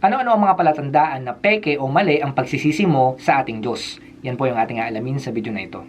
Ano-ano ang mga palatandaan na peke o mali ang pagsisisi mo sa ating Diyos? Yan po yung ating aalamin sa video na ito.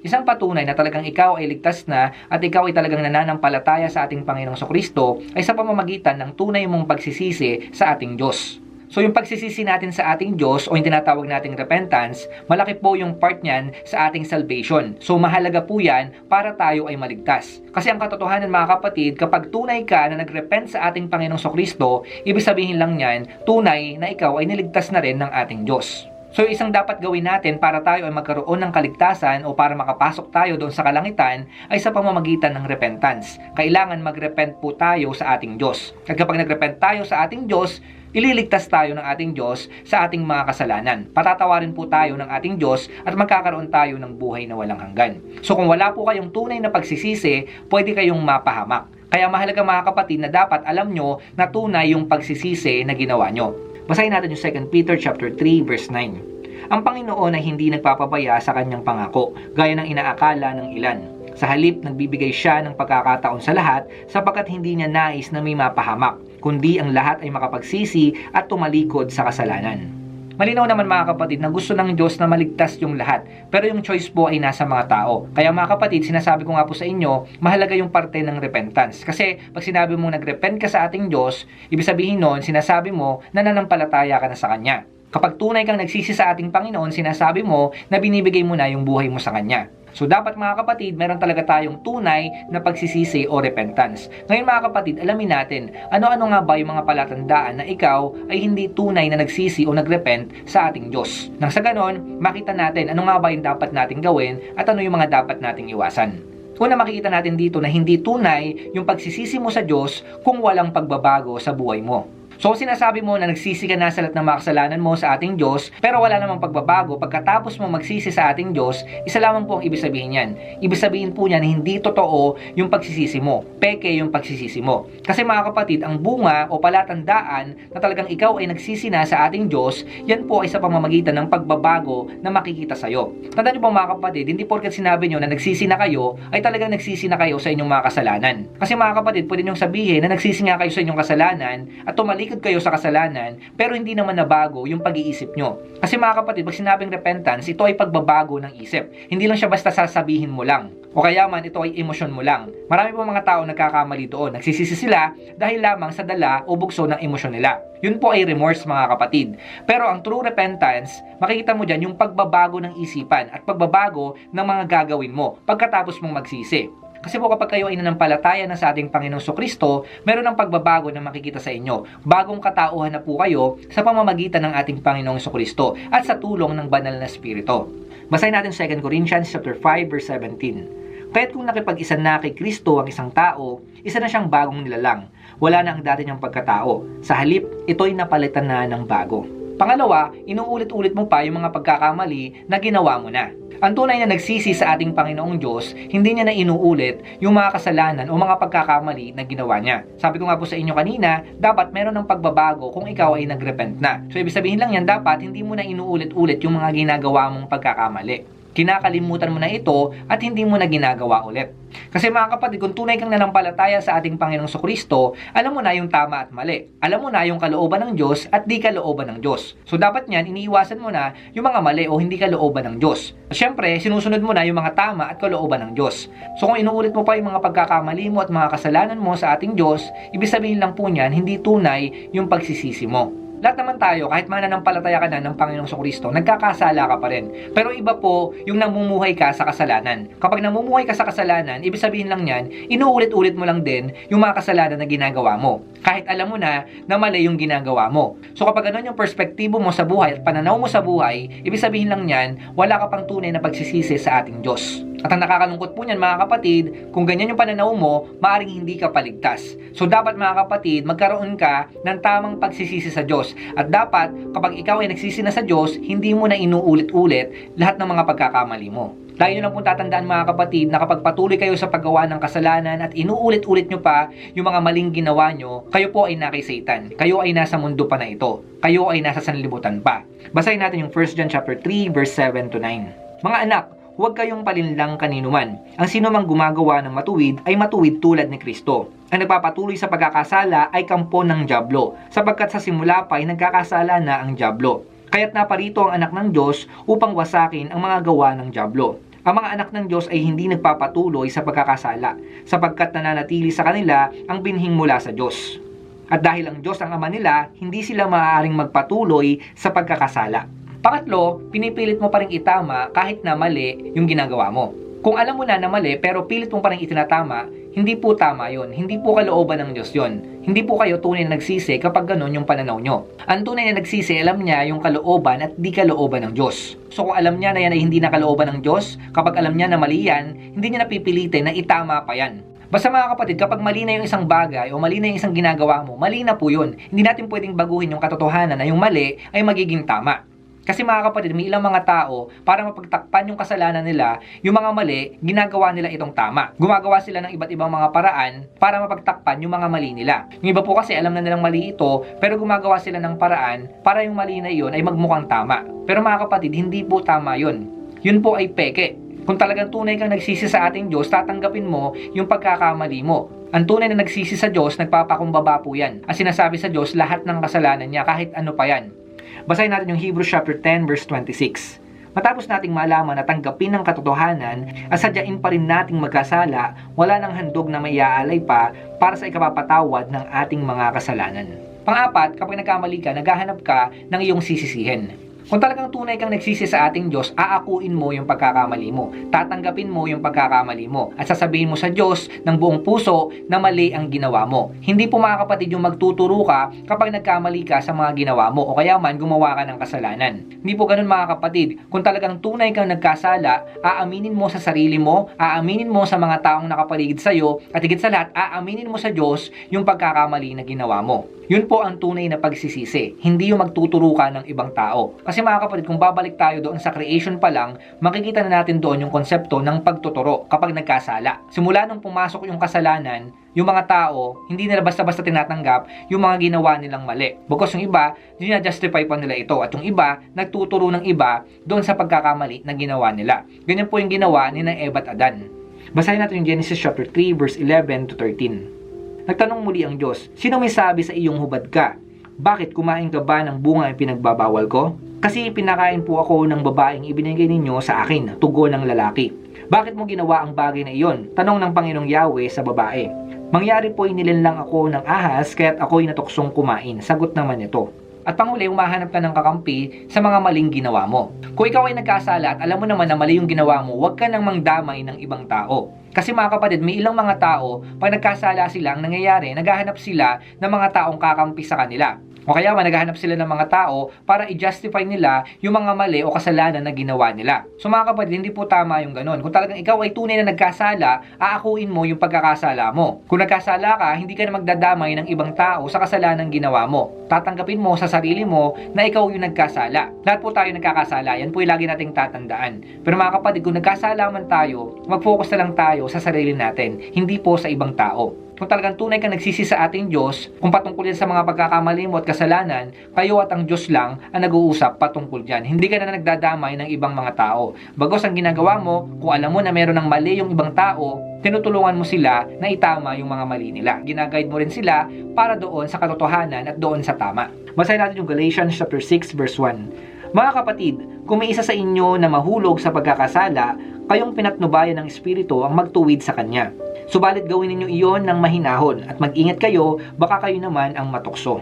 Isang patunay na talagang ikaw ay ligtas na at ikaw ay talagang nananampalataya sa ating Panginoong Kristo ay sa pamamagitan ng tunay mong pagsisisi sa ating Diyos. So yung pagsisisi natin sa ating Diyos o yung tinatawag nating repentance, malaki po yung part niyan sa ating salvation. So mahalaga po yan para tayo ay maligtas. Kasi ang katotohanan mga kapatid, kapag tunay ka na nagrepent sa ating Panginoong Kristo, ibig sabihin lang niyan, tunay na ikaw ay niligtas na rin ng ating Diyos. So isang dapat gawin natin para tayo ay magkaroon ng kaligtasan o para makapasok tayo doon sa kalangitan ay sa pamamagitan ng repentance. Kailangan magrepent po tayo sa ating Diyos. At kapag nagrepent tayo sa ating Diyos, ililigtas tayo ng ating Diyos sa ating mga kasalanan. Patatawarin po tayo ng ating Diyos at magkakaroon tayo ng buhay na walang hanggan. So kung wala po kayong tunay na pagsisisi, pwede kayong mapahamak. Kaya mahalaga mga kapatid na dapat alam nyo na tunay yung pagsisisi na ginawa nyo. Basahin natin yung 2 Peter chapter 3 verse 9. Ang Panginoon ay hindi nagpapabaya sa kanyang pangako, gaya ng inaakala ng ilan. Sa halip, nagbibigay siya ng pagkakataon sa lahat sapagkat hindi niya nais na may mapahamak, kundi ang lahat ay makapagsisi at tumalikod sa kasalanan. Malinaw naman mga kapatid na gusto ng Diyos na maligtas yung lahat. Pero yung choice po ay nasa mga tao. Kaya mga kapatid, sinasabi ko nga po sa inyo, mahalaga yung parte ng repentance. Kasi pag sinabi mo nagrepent ka sa ating Diyos, ibig sabihin nun, sinasabi mo na nananampalataya ka na sa Kanya. Kapag tunay kang nagsisi sa ating Panginoon, sinasabi mo na binibigay mo na yung buhay mo sa Kanya. So dapat mga kapatid, meron talaga tayong tunay na pagsisisi o repentance. Ngayon mga kapatid, alamin natin, ano-ano nga ba yung mga palatandaan na ikaw ay hindi tunay na nagsisi o nagrepent sa ating Diyos. Nang sa ganon, makita natin ano nga ba yung dapat nating gawin at ano yung mga dapat nating iwasan. Una makikita natin dito na hindi tunay yung pagsisisi mo sa Diyos kung walang pagbabago sa buhay mo. So sinasabi mo na nagsisi ka na sa lahat ng mga kasalanan mo sa ating Diyos, pero wala namang pagbabago pagkatapos mo magsisi sa ating Diyos, isa lamang po ang ibig sabihin yan. Ibig sabihin po niyan hindi totoo yung pagsisisi mo. Peke yung pagsisisi mo. Kasi mga kapatid, ang bunga o palatandaan na talagang ikaw ay nagsisi na sa ating Diyos, yan po ay sa pamamagitan ng pagbabago na makikita sa'yo. Tandaan niyo po mga kapatid, hindi porket sinabi niyo na nagsisi na kayo, ay talagang nagsisi na kayo sa inyong mga kasalanan. Kasi mga kapatid, pwede niyong sabihin na nagsisi nga kayo sa inyong kasalanan at tumalik tumalikod kayo sa kasalanan, pero hindi naman nabago yung pag-iisip nyo. Kasi mga kapatid, pag sinabing repentance, ito ay pagbabago ng isip. Hindi lang siya basta sasabihin mo lang. O kaya man, ito ay emosyon mo lang. Marami po mga tao nagkakamali doon. Nagsisisi sila dahil lamang sa dala o bugso ng emosyon nila. Yun po ay remorse mga kapatid. Pero ang true repentance, makikita mo dyan yung pagbabago ng isipan at pagbabago ng mga gagawin mo pagkatapos mong magsisi. Kasi po kapag kayo ay nanampalataya na sa ating Panginoong Kristo, meron ng pagbabago na makikita sa inyo. Bagong katauhan na po kayo sa pamamagitan ng ating Panginoong Kristo at sa tulong ng banal na Espiritu. Basahin natin 2 Corinthians chapter 5 verse 17. Kaya't kung nakipag-isa na kay Kristo ang isang tao, isa na siyang bagong nilalang. Wala na ang dati niyang pagkatao. Sa halip, ito'y napalitan na ng bago. Pangalawa, inuulit-ulit mo pa yung mga pagkakamali na ginawa mo na. Ang tunay na nagsisi sa ating Panginoong Diyos, hindi niya na inuulit yung mga kasalanan o mga pagkakamali na ginawa niya. Sabi ko nga po sa inyo kanina, dapat meron ng pagbabago kung ikaw ay nagrepent na. So ibig sabihin lang yan, dapat hindi mo na inuulit-ulit yung mga ginagawa mong pagkakamali kinakalimutan mo na ito at hindi mo na ginagawa ulit. Kasi mga kapatid, kung tunay kang nanampalataya sa ating Panginoong Kristo, alam mo na yung tama at mali. Alam mo na yung kalooban ng Diyos at di kalooban ng Diyos. So dapat niyan, iniiwasan mo na yung mga mali o hindi kalooban ng Diyos. Siyempre, sinusunod mo na yung mga tama at kalooban ng Diyos. So kung inuulit mo pa yung mga pagkakamali mo at mga kasalanan mo sa ating Diyos, ibig sabihin lang po niyan, hindi tunay yung pagsisisi mo lahat naman tayo, kahit mananampalataya ka na ng Panginoong Kristo, nagkakasala ka pa rin. Pero iba po yung namumuhay ka sa kasalanan. Kapag namumuhay ka sa kasalanan, ibig sabihin lang yan, inuulit-ulit mo lang din yung mga kasalanan na ginagawa mo. Kahit alam mo na na mali yung ginagawa mo. So kapag ganun yung perspektibo mo sa buhay at pananaw mo sa buhay, ibig sabihin lang yan, wala ka pang tunay na pagsisisi sa ating Diyos. At ang nakakalungkot po niyan mga kapatid, kung ganyan yung pananaw mo, maaring hindi ka paligtas. So dapat mga kapatid, magkaroon ka ng tamang pagsisisi sa Diyos. At dapat, kapag ikaw ay nagsisi na sa Diyos, hindi mo na inuulit-ulit lahat ng mga pagkakamali mo. Lagi nyo lang pong tatandaan mga kapatid na kapag patuloy kayo sa paggawa ng kasalanan at inuulit-ulit nyo pa yung mga maling ginawa nyo, kayo po ay nakay Satan. Kayo ay nasa mundo pa na ito. Kayo ay nasa sanlibutan pa. Basahin natin yung 1 John chapter 3 verse 7 to 9. Mga anak, huwag kayong palinlang kanino man. Ang sino mang gumagawa ng matuwid ay matuwid tulad ni Kristo. Ang nagpapatuloy sa pagkakasala ay kampo ng Diablo, sapagkat sa simula pa ay nagkakasala na ang Diablo. Kaya't naparito ang anak ng Diyos upang wasakin ang mga gawa ng Diablo. Ang mga anak ng Diyos ay hindi nagpapatuloy sa pagkakasala, sapagkat nananatili sa kanila ang binhing mula sa Diyos. At dahil ang Diyos ang ama nila, hindi sila maaaring magpatuloy sa pagkakasala. Pangatlo, pinipilit mo pa rin itama kahit na mali yung ginagawa mo. Kung alam mo na na mali pero pilit mo pa rin itinatama, hindi po tama yon. Hindi po kalooban ng Diyos yon. Hindi po kayo tunay na nagsisi kapag ganun yung pananaw nyo. Ang tunay na nagsisi, alam niya yung kalooban at di kalooban ng Diyos. So kung alam niya na yan ay hindi na kalooban ng Diyos, kapag alam niya na mali yan, hindi niya napipilitin na itama pa yan. Basta mga kapatid, kapag mali na yung isang bagay o mali na yung isang ginagawa mo, mali na po yun. Hindi natin pwedeng baguhin yung katotohanan na yung mali ay magiging tama. Kasi mga kapatid, may ilang mga tao, para mapagtakpan yung kasalanan nila, yung mga mali, ginagawa nila itong tama. Gumagawa sila ng iba't ibang mga paraan para mapagtakpan yung mga mali nila. Yung iba po kasi alam na nilang mali ito, pero gumagawa sila ng paraan para yung mali na yun ay magmukhang tama. Pero mga kapatid, hindi po tama yun. Yun po ay peke. Kung talagang tunay kang nagsisi sa ating Diyos, tatanggapin mo yung pagkakamali mo. Ang tunay na nagsisi sa Diyos, nagpapakumbaba po yan. Ang sinasabi sa Diyos, lahat ng kasalanan niya, kahit ano pa yan. Basahin natin yung Hebrews chapter 10 verse 26. Matapos nating malaman at tanggapin ng katotohanan at sadyain pa rin nating magkasala, wala nang handog na maiaalay pa para sa ikapapatawad ng ating mga kasalanan. Pang-apat, kapag nagkamali ka, naghahanap ka ng iyong sisisihin. Kung talagang tunay kang nagsisi sa ating Diyos, aakuin mo yung pagkakamali mo. Tatanggapin mo yung pagkakamali mo. At sasabihin mo sa Diyos ng buong puso na mali ang ginawa mo. Hindi po mga kapatid yung magtuturo ka kapag nagkamali ka sa mga ginawa mo o kaya man gumawa ka ng kasalanan. Hindi po ganun mga kapatid. Kung talagang tunay kang nagkasala, aaminin mo sa sarili mo, aaminin mo sa mga taong nakapaligid sa iyo, at higit sa lahat, aaminin mo sa Diyos yung pagkakamali na ginawa mo. Yun po ang tunay na pagsisisi, hindi yung magtuturo ka ng ibang tao. Kasi mga kapatid, kung babalik tayo doon sa creation pa lang, makikita na natin doon yung konsepto ng pagtuturo kapag nagkasala. Simula nung pumasok yung kasalanan, yung mga tao, hindi nila basta-basta tinatanggap yung mga ginawa nilang mali. Bukos yung iba, justify pa nila ito. At yung iba, nagtuturo ng iba doon sa pagkakamali na ginawa nila. Ganyan po yung ginawa ni na Eva at Adan. Basahin natin yung Genesis chapter 3 verse 11 to 13. Nagtanong muli ang Diyos, Sino may sabi sa iyong hubad ka? Bakit kumain ka ba ng bunga ang pinagbabawal ko? Kasi pinakain po ako ng babaeng ibinigay ninyo sa akin, tugon ng lalaki. Bakit mo ginawa ang bagay na iyon? Tanong ng Panginoong Yahweh sa babae. Mangyari po inilinlang ako ng ahas kaya't ako'y natuksong kumain. Sagot naman ito. At panghuli, umahanap ka ng kakampi sa mga maling ginawa mo. Kung ikaw ay nagkasala at alam mo naman na mali yung ginawa mo, huwag ka nang mangdamay ng ibang tao. Kasi mga kapatid, may ilang mga tao, pag nagkasala sila, ang nangyayari, naghahanap sila ng mga taong kakampi sa kanila. O kaya man, naghahanap sila ng mga tao para i-justify nila yung mga mali o kasalanan na ginawa nila. So mga kapatid, hindi po tama yung ganun. Kung talagang ikaw ay tunay na nagkasala, aakuin mo yung pagkakasala mo. Kung nagkasala ka, hindi ka na magdadamay ng ibang tao sa kasalanan ginawa mo. Tatanggapin mo sa sarili mo na ikaw yung nagkasala. Lahat po tayo nagkakasala. Yan po yung lagi nating tatandaan. Pero mga kapatid, kung nagkasala man tayo, mag-focus na lang tayo sa sarili natin, hindi po sa ibang tao. Kung talagang tunay kang nagsisi sa ating Diyos, kung patungkol sa mga pagkakamali mo at kasalanan, kayo at ang Diyos lang ang nag-uusap patungkol dyan. Hindi ka na nagdadamay ng ibang mga tao. Bagos ang ginagawa mo, kung alam mo na meron ng mali yung ibang tao, tinutulungan mo sila na itama yung mga mali nila. Ginaguide mo rin sila para doon sa katotohanan at doon sa tama. Basahin natin yung Galatians chapter 6 verse 1. Mga kapatid, kung may isa sa inyo na mahulog sa pagkakasala, kayong pinatnubayan ng Espiritu ang magtuwid sa Kanya. Subalit gawin ninyo iyon ng mahinahon at mag-ingat kayo, baka kayo naman ang matukso.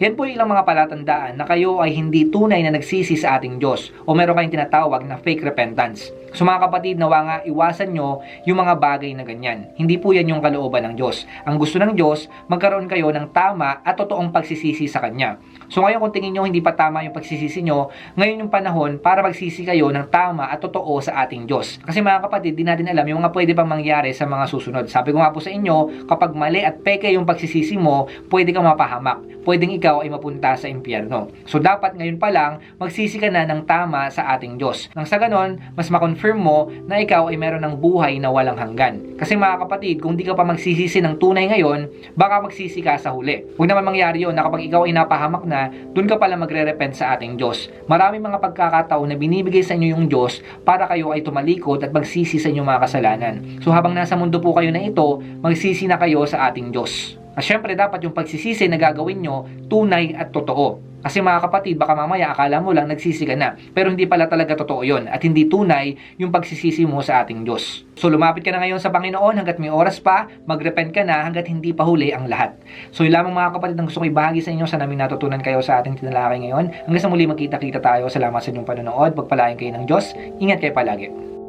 Yan po yung ilang mga palatandaan na kayo ay hindi tunay na nagsisi sa ating Diyos o meron kayong tinatawag na fake repentance. So mga kapatid, nawa nga iwasan nyo yung mga bagay na ganyan. Hindi po yan yung kalooban ng Diyos. Ang gusto ng Diyos, magkaroon kayo ng tama at totoong pagsisisi sa Kanya. So ngayon kung tingin nyo hindi pa tama yung pagsisisi nyo, ngayon yung panahon para magsisi kayo ng tama at totoo sa ating Diyos. Kasi mga kapatid, di natin alam yung mga pwede pang mangyari sa mga susunod. Sabi ko nga po sa inyo, kapag mali at peke yung pagsisisi mo, pwede kang mapahamak. Pwedeng ikaw ikaw ay mapunta sa impyerno. So dapat ngayon pa lang, magsisi ka na ng tama sa ating Diyos. Nang sa ganon, mas makonfirm mo na ikaw ay meron ng buhay na walang hanggan. Kasi mga kapatid, kung di ka pa magsisisi ng tunay ngayon, baka magsisi ka sa huli. Huwag naman mangyari yun na kapag ikaw ay napahamak na, dun ka pala magre-repent sa ating Diyos. Marami mga pagkakataon na binibigay sa inyo yung Diyos para kayo ay tumalikod at magsisi sa inyong mga kasalanan. So habang nasa mundo po kayo na ito, magsisi na kayo sa ating Diyos. At syempre dapat yung pagsisisi na gagawin nyo tunay at totoo. Kasi mga kapatid, baka mamaya akala mo lang nagsisi ka na. Pero hindi pala talaga totoo yon At hindi tunay yung pagsisisi mo sa ating Diyos. So lumapit ka na ngayon sa Panginoon hanggat may oras pa, magrepent ka na hanggat hindi pa huli ang lahat. So yun lamang mga kapatid ang gusto ko ibahagi sa inyo. Sana namin natutunan kayo sa ating tinalakay ngayon. Hanggang sa muli magkita-kita tayo. Salamat sa inyong panonood. Pagpalain kayo ng Diyos. Ingat kayo palagi.